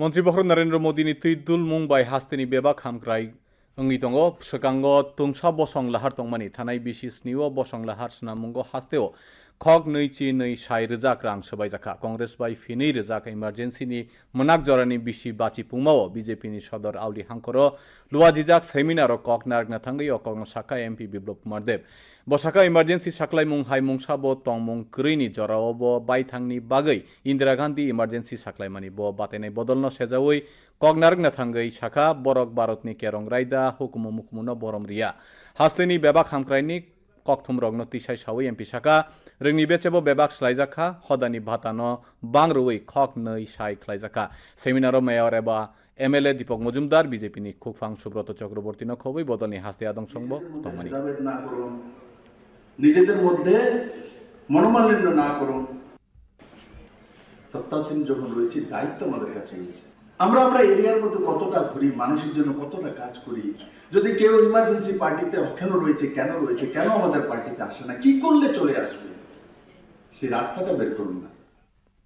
মন্ত্রী বহর নরেন্দ্র মোদী তৈদুল মুম্বাই হাস্তে বেবা হামক্রাই অঙ্গি দো সকাঙ্গ তুংসা বসং লাহার তংমানি থানায় বিশিস নিউ বসং লাহার স্নামুঙ্গ হাস্তেও। खग नैचि नै साइ रोजाक रां सोबायजाखा कंग्रेस बाय फिनै रोजाक इमार्जेन्सिनि मोनाक जरानि बिसि बाचि पुंमाओ बिजेपिनि सदर आवलि हांखरो लुवाजिजाक सेमिनारो कक नारगना थांगै अकं साका एमपि बिप्लब कुमार देब बसाका इमार्जेन्सि साख्लाय मुं हाय मुं साबो तंग मुं क्रैनि जराओ बो बायथांनि बागै इन्दिरा गान्धी इमार्जेन्सि साख्लायमानि बो बातायनाय बदलनो सेजावै कगनारगना थांगै साखा बरक भारतनि केरं रायदा हुकुमु मुखमुनो बरम रिया हास्तेनि बेबाक cock tisai sawi MP saka ringni bechebo bebak slaijaka hodani bhatano bangrui khok nei sai khlaijaka seminar o mayor eba MLA Dipak Majumdar BJP নি খুবফাং সুব্রত চক্রবর্তী না খবই বদনি হাসতে আদং সংব তমানি নিজেদের মধ্যে মনোমালিন্য না করুন সত্তাসীন যখন রয়েছে দায়িত্ব আমাদের কাছে রয়েছে আমরা আমরা এরিয়ার মধ্যে কতটা ঘুরি, মানুষের জন্য কতটা কাজ করি? যদি কেউ ইমার্জেন্সি পার্টিতে কেন রয়েছে কেন রয়েছে, কেন আমাদের পার্টিতে আসে না, কি করলে চলে আসবে? সেই রাস্তাটা বের করুন না।